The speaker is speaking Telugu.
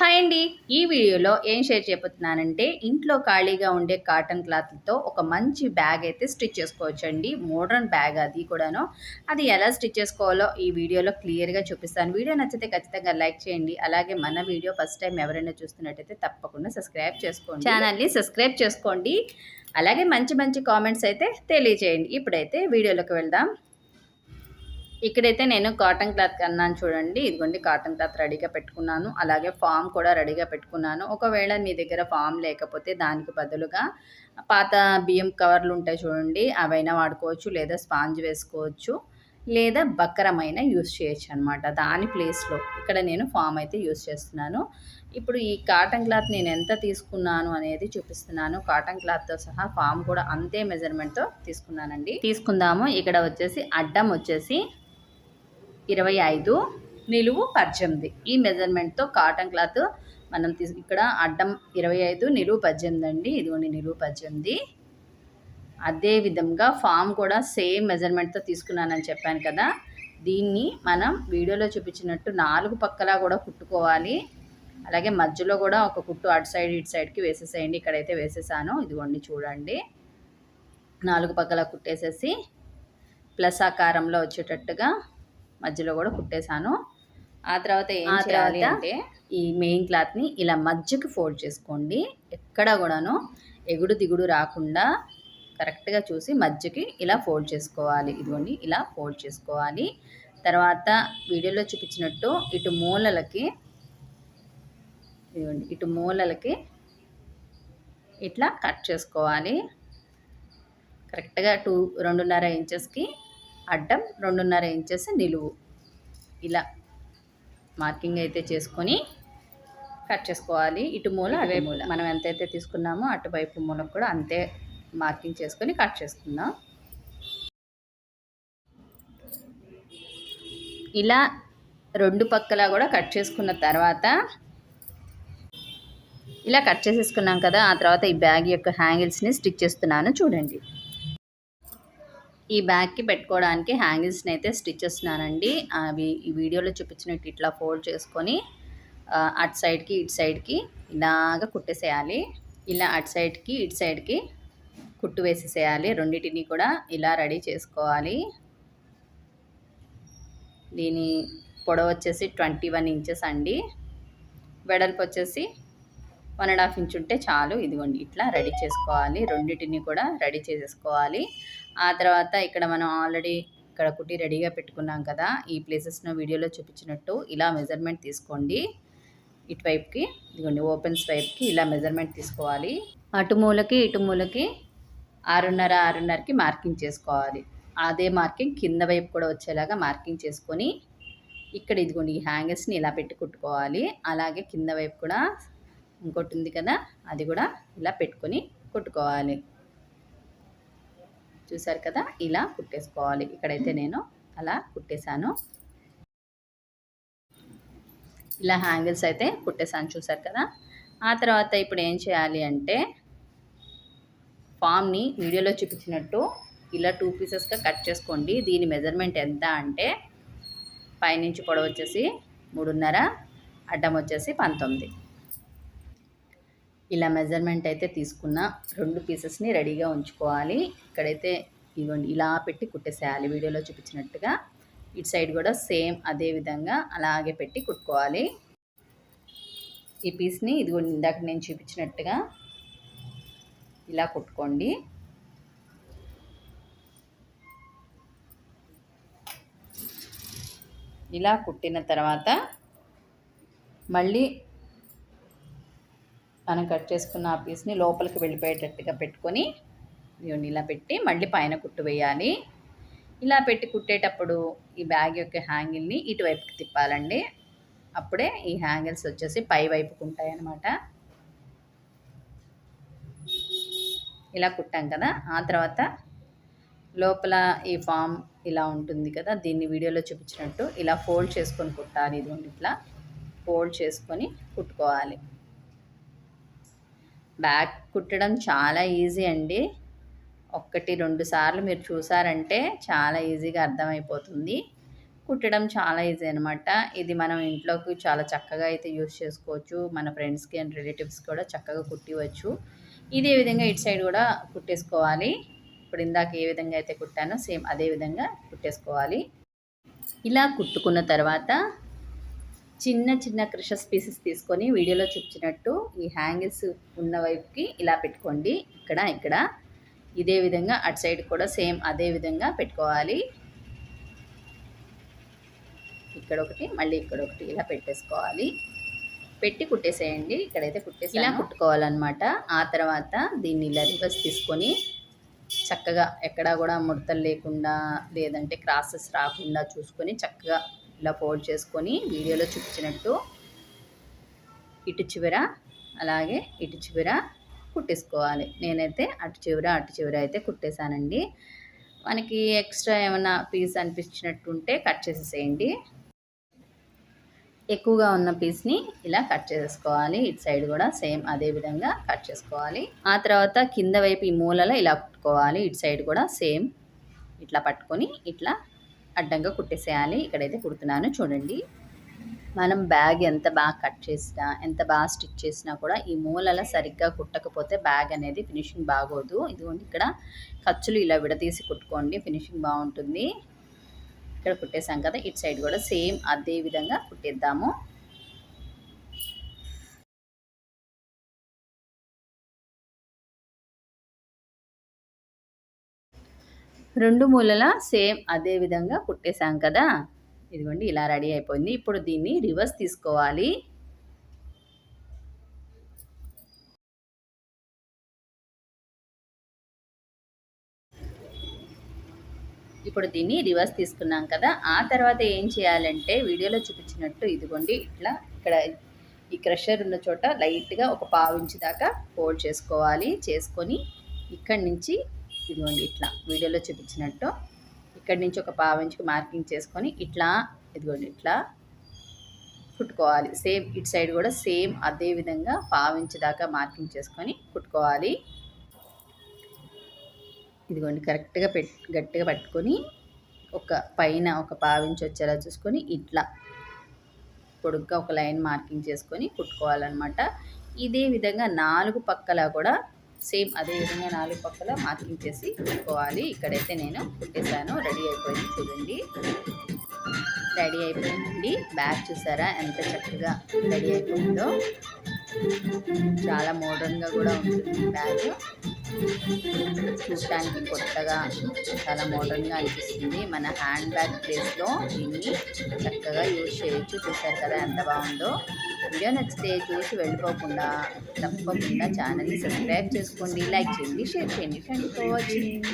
హాయ్ అండి. ఈ వీడియోలో ఏం షేర్ చేయబోతున్నానంటే ఇంట్లో ఖాళీగా ఉండే కాటన్ క్లాత్తో ఒక మంచి బ్యాగ్ అయితే స్టిచ్ చేసుకోవచ్చు అండి మోడర్న్ బ్యాగ్ అది కూడాను. అది ఎలా స్టిచ్ చేసుకోవాలో ఈ వీడియోలో క్లియర్గా చూపిస్తాను. వీడియో నచ్చితే ఖచ్చితంగా లైక్ చేయండి. అలాగే మన వీడియో ఫస్ట్ టైం ఎవరైనా చూస్తున్నట్టయితే తప్పకుండా సబ్స్క్రైబ్ చేసుకోండి. ఛానల్ని సబ్స్క్రైబ్ చేసుకోండి. అలాగే మంచి మంచి కామెంట్స్ అయితే తెలియజేయండి. ఇప్పుడైతే వీడియోలోకి వెళ్దాం. ఇక్కడైతే నేను కాటన్ క్లాత్ అన్నాను చూడండి. ఇదిగోండి కాటన్ క్లాత్ రెడీగా పెట్టుకున్నాను. అలాగే ఫామ్ కూడా రెడీగా పెట్టుకున్నాను. ఒకవేళ మీ దగ్గర ఫామ్ లేకపోతే దానికి బదులుగా పాత బియ్యం కవర్లు ఉంటాయి చూడండి అవైనా వాడుకోవచ్చు లేదా స్పాంజ్ వేసుకోవచ్చు లేదా బక్కరమైన యూస్ చేయొచ్చు అనమాట దాని ప్లేస్లో ఇక్కడ నేను ఫామ్ అయితే యూస్ చేస్తున్నాను. ఇప్పుడు ఈ కాటన్ క్లాత్ నేను ఎంత తీసుకున్నాను అనేది చూపిస్తున్నాను. కాటన్ క్లాత్తో సహా ఫామ్ కూడా అంతే మెజర్మెంట్తో తీసుకున్నానండి. తీసుకుందాము. ఇక్కడ వచ్చేసి అడ్డం వచ్చేసి ఇరవై ఐదు నిలువు పద్దెనిమిది. ఈ మెజర్మెంట్తో కాటన్ క్లాత్ మనం తీసు ఇక్కడ అడ్డం ఇరవై ఐదు నిలువు పద్దెనిమిది అండి. ఇదిగోండి నిలువు పద్దెనిమిది. అదే విధంగా ఫామ్ కూడా సేమ్ మెజర్మెంట్తో తీసుకున్నానని చెప్పాను కదా. దీన్ని మనం వీడియోలో చూపించినట్టు నాలుగు పక్కలా కూడా కుట్టుకోవాలి. అలాగే మధ్యలో కూడా ఒక కుట్టు అటు సైడ్ ఇటు సైడ్కి వేసేసేయండి. ఇక్కడైతే వేసేసాను. ఇదిగోండి చూడండి. నాలుగు పక్కల కుట్టేసేసి ప్లస్ ఆకారంలో వచ్చేటట్టుగా మధ్యలో కూడా కుట్టేశాను. ఆ తర్వాత ఏం చేయాలి అంటే ఈ మెయిన్ క్లాత్ని ఇలా మధ్యకి ఫోల్డ్ చేసుకోండి. ఎక్కడ కూడాను ఎగుడు దిగుడు రాకుండా కరెక్ట్గా చూసి మధ్యకి ఇలా ఫోల్డ్ చేసుకోవాలి. ఇదిగోండి ఇలా ఫోల్డ్ చేసుకోవాలి. తర్వాత వీడియోలో చూపించినట్టు ఇటు మూలలకి ఇదిగోండి ఇటు మూలలకి ఇట్లా కట్ చేసుకోవాలి. కరెక్ట్గా టూ రెండున్నర ఇంచెస్కి అడ్డం రెండున్నర ఇంచెస్ నిలువు. ఇలా మార్కింగ్ అయితే చేసుకొని కట్ చేసుకోవాలి. ఇటు మూల అటు మూల. మనం ఎంతైతే తీసుకున్నామో అటువైపు మూలకు కూడా అంతే మార్కింగ్ చేసుకొని కట్ చేసుకుందాం. ఇలా రెండు పక్కల కూడా కట్ చేసుకున్న తర్వాత ఇలా కట్ చేసేసుకున్నాం కదా ఆ తర్వాత ఈ బ్యాగ్ యొక్క హ్యాంగిల్స్ని స్టిచ్ చేస్తున్నాను. చూడండి. ఈ బ్యాగ్కి పెట్టుకోవడానికి హ్యాంగిల్స్ని అయితే స్టిచ్ చేస్తున్నానండి. అవి ఈ వీడియోలో చూపించినట్టు ఇట్లా ఫోల్డ్ చేసుకొని అటు సైడ్కి ఇటు సైడ్కి ఇలాగ కుట్టేసేయాలి. ఇలా అటు సైడ్కి ఇటు సైడ్కి కుట్టు వేసేసేయాలి. రెండింటిని కూడా ఇలా రెడీ చేసుకోవాలి. దీని పొడవు వచ్చేసి ట్వంటీ వన్ ఇంచెస్ అండి. వెడల్పు వచ్చేసి వన్ అండ్ హాఫ్ ఇంచ్ ఉంటే చాలు. ఇదిగోండి ఇట్లా రెడీ చేసుకోవాలి. రెండింటిని కూడా రెడీ చేసేసుకోవాలి. ఆ తర్వాత ఇక్కడ మనం ఆల్రెడీ ఇక్కడ కుట్టి రెడీగా పెట్టుకున్నాం కదా ఈ ప్లేసెస్ను వీడియోలో చూపించినట్టు ఇలా మెజర్మెంట్ తీసుకోండి. ఇటువైపుకి ఇదిగోండి ఓపెన్స్ స్వైప్కి ఇలా మెజర్మెంట్ తీసుకోవాలి. అటు మూలకి ఇటు మూలకి ఆరున్నర ఆరున్నరకి మార్కింగ్ చేసుకోవాలి. అదే మార్కింగ్ కింద వైపు కూడా వచ్చేలాగా మార్కింగ్ చేసుకొని ఇక్కడ ఇదిగోండి ఈ హ్యాంగర్స్ని ఇలా పెట్టి కుట్టుకోవాలి. అలాగే కింద వైపు కూడా ఇంకోటి ఉంది కదా అది కూడా ఇలా పెట్టుకొని కుట్టుకోవాలి. చూసారు కదా ఇలా కుట్టేసుకోవాలి. ఇక్కడైతే నేను అలా కుట్టేశాను. ఇలా హ్యాంగిల్స్ అయితే కుట్టేశాను చూసారు కదా. ఆ తర్వాత ఇప్పుడు ఏం చేయాలి అంటే ఫామ్ని వీడియోలో చూపించినట్టు ఇలా టూ పీసెస్గా కట్ చేసుకోండి. దీని మెజర్మెంట్ ఎంత అంటే పైనుంచి పొడవు వచ్చేసి మూడున్నర అడ్డం వచ్చేసి పంతొమ్మిది. ఇలా మెజర్మెంట్ అయితే తీసుకున్న రెండు పీసెస్ని రెడీగా ఉంచుకోవాలి. ఇక్కడైతే ఇవ్వండి ఇలా పెట్టి కుట్టేసేయాలి. వీడియోలో చూపించినట్టుగా ఇటు సైడ్ కూడా సేమ్ అదే విధంగా అలాగే పెట్టి కుట్టుకోవాలి. ఈ పీస్ని ఇదిగోండి ఇందాక నేను చూపించినట్టుగా ఇలా కుట్టుకోండి. ఇలా కుట్టిన తర్వాత మళ్ళీ మనం కట్ చేసుకున్న ఆ పీస్ని లోపలికి వెళ్ళిపోయేటట్టుగా పెట్టుకొని ఇలా పెట్టి మళ్ళీ పైన కుట్టు వేయాలి. ఇలా పెట్టి కుట్టేటప్పుడు ఈ బ్యాగ్ యొక్క హ్యాంగిల్ని ఇటువైపుకి తిప్పాలండి. అప్పుడే ఈ హ్యాంగిల్స్ వచ్చేసి పై వైపుకు ఉంటాయి అన్నమాట ఇలా కుట్టాం కదా ఆ తర్వాత లోపల ఈ ఫామ్ ఇలా ఉంటుంది కదా దీన్ని వీడియోలో చూపించినట్టు ఇలా ఫోల్డ్ చేసుకొని కుట్టాలి. ఇది ఇట్లా ఫోల్డ్ చేసుకొని కుట్టుకోవాలి. బ్యాగ్ కుట్టడం చాలా ఈజీ అండి. ఒక్కటి రెండు సార్లు మీరు చూసారంటే చాలా ఈజీగా అర్థమైపోతుంది. కుట్టడం చాలా ఈజీ అనమాట ఇది మనం ఇంట్లోకి చాలా చక్కగా అయితే యూస్ చేసుకోవచ్చు. మన ఫ్రెండ్స్కి అండ్ రిలేటివ్స్ కూడా చక్కగా కుట్టివచ్చు. ఇదే విధంగా ఇటు సైడ్ కూడా కుట్టేసుకోవాలి. ఇప్పుడు ఇందాక ఏ విధంగా అయితే కుట్టానో సేమ్ అదే విధంగా కుట్టేసుకోవాలి. ఇలా కుట్టుకున్న తర్వాత చిన్న చిన్న క్రషస్ పీసెస్ తీసుకొని వీడియోలో చూపించినట్టు ఈ హ్యాంగిల్స్ ఉన్న వైపుకి ఇలా పెట్టుకోండి. ఇక్కడ ఇక్కడ. ఇదే విధంగా అటు సైడ్ కూడా సేమ్ అదే విధంగా పెట్టుకోవాలి. ఇక్కడ ఒకటి మళ్ళీ ఇక్కడ ఒకటి ఇలా పెట్టేసుకోవాలి. పెట్టి కుట్టేసేయండి. ఇక్కడైతే కుట్టేసి ఇలా కుట్టుకోవాలన్నమాట. ఆ తర్వాత దీన్ని ఇలా రివర్స్ తీసుకొని చక్కగా ఎక్కడా కూడా ముడతలు లేకుండా లేదంటే క్రాసెస్ రాకుండా చూసుకొని చక్కగా ఇలా ఫోల్డ్ చేసుకొని వీడియోలో చూపించినట్టు ఇటు చివర అలాగే ఇటు చివర కుట్టేసుకోవాలి. నేనైతే అటు చివర అటు చివర అయితే కుట్టేశానండి. మనకి ఎక్స్ట్రా ఏమైనా పీస్ అనిపించినట్టుంటే కట్ చేసేసేయండి. ఎక్కువగా ఉన్న పీస్ని ఇలా కట్ చేసుకోవాలి ఇటు సైడ్ కూడా సేమ్ అదే విధంగా కట్ చేసుకోవాలి. ఆ తర్వాత కింద వైపు ఈ మూలలో ఇలా కుట్టుకోవాలి. ఇటు సైడ్ కూడా సేమ్ ఇట్లా పట్టుకొని ఇట్లా అడ్డంగా కుట్టేసేయాలి. ఇక్కడైతే కుడుతున్నాను. చూడండి. మనం బ్యాగ్ ఎంత బాగా కట్ చేసినా ఎంత బాగా స్టిచ్ చేసినా కూడా ఈ మూలల సరిగ్గా కుట్టకపోతే బ్యాగ్ అనేది ఫినిషింగ్ బాగోదు. ఇదిగోండి ఇక్కడ ఖర్చులు ఇలా విడతీసి కుట్టుకోండి. ఫినిషింగ్ బాగుంటుంది. ఇక్కడ కుట్టేసాం కదా. ఇటు సైడ్ కూడా సేమ్ అదే విధంగా కుట్టేద్దాము. రెండు మూలల సేమ్ అదే విధంగా కుట్టేశాం కదా. ఇదిగోండి ఇలా రెడీ అయిపోయింది. ఇప్పుడు దీన్ని రివర్స్ తీసుకోవాలి. ఇప్పుడు దీన్ని రివర్స్ తీసుకున్నాం కదా. ఆ తర్వాత ఏం చేయాలంటే వీడియోలో చూపించినట్టు ఇదిగోండి ఇట్లా ఇక్కడ ఈ క్రషర్ ఉన్న చోట లైట్గా ఒక పావించి దాకా ఫోల్డ్ చేసుకోవాలి. చేసుకొని ఇక్కడి నుంచి ఇదిగోండి ఇట్లా వీడియోలో చూపించినట్టు ఇక్కడి నుంచి ఒక పావించుకు మార్కింగ్ చేసుకొని ఇట్లా ఇదిగోండి ఇట్లా కుట్టుకోవాలి. సేమ్ ఇటు సైడ్ కూడా సేమ్ అదే విధంగా పావించి దాకా మార్కింగ్ చేసుకొని కుట్టుకోవాలి. ఇదిగోండి కరెక్ట్గా పెట్ గట్టిగా పట్టుకొని ఒక పైన ఒక పావించి వచ్చేలా చూసుకొని ఇట్లా పొడుగ్గా ఒక లైన్ మార్కింగ్ చేసుకొని కుట్టుకోవాలన్నమాట. ఇదే విధంగా నాలుగు పక్కల కూడా సేమ్ అదే విధంగా నాలుగు పక్కల మార్కింగ్ చేసి పెట్టుకోవాలి. ఇక్కడైతే నేను కుట్టేశాను. రెడీ అయిపోయింది చూడండి. రెడీ అయిపోయిందండి బ్యాగ్ చూసారా? ఎంత చక్కగా రెడీ అయిపోయిందో. చాలా మోడర్న్గా కూడా ఉంటుంది బ్యాగ్. చూడటానికి కొత్తగా చాలా మోడర్న్గా అనిపిస్తుంది. మన హ్యాండ్ బ్యాగ్ ప్లేస్లో దీన్ని చక్కగా యూజ్ చేయొచ్చు. చూసారు కదా ఎంత బాగుందో. వీడియో నచ్చితే చూసి వెళ్ళిపోకుండా తప్పకుండా ఛానల్ని సబ్స్క్రైబ్ చేసుకోండి లైక్ చేయండి షేర్ చేయండి. Thank for watching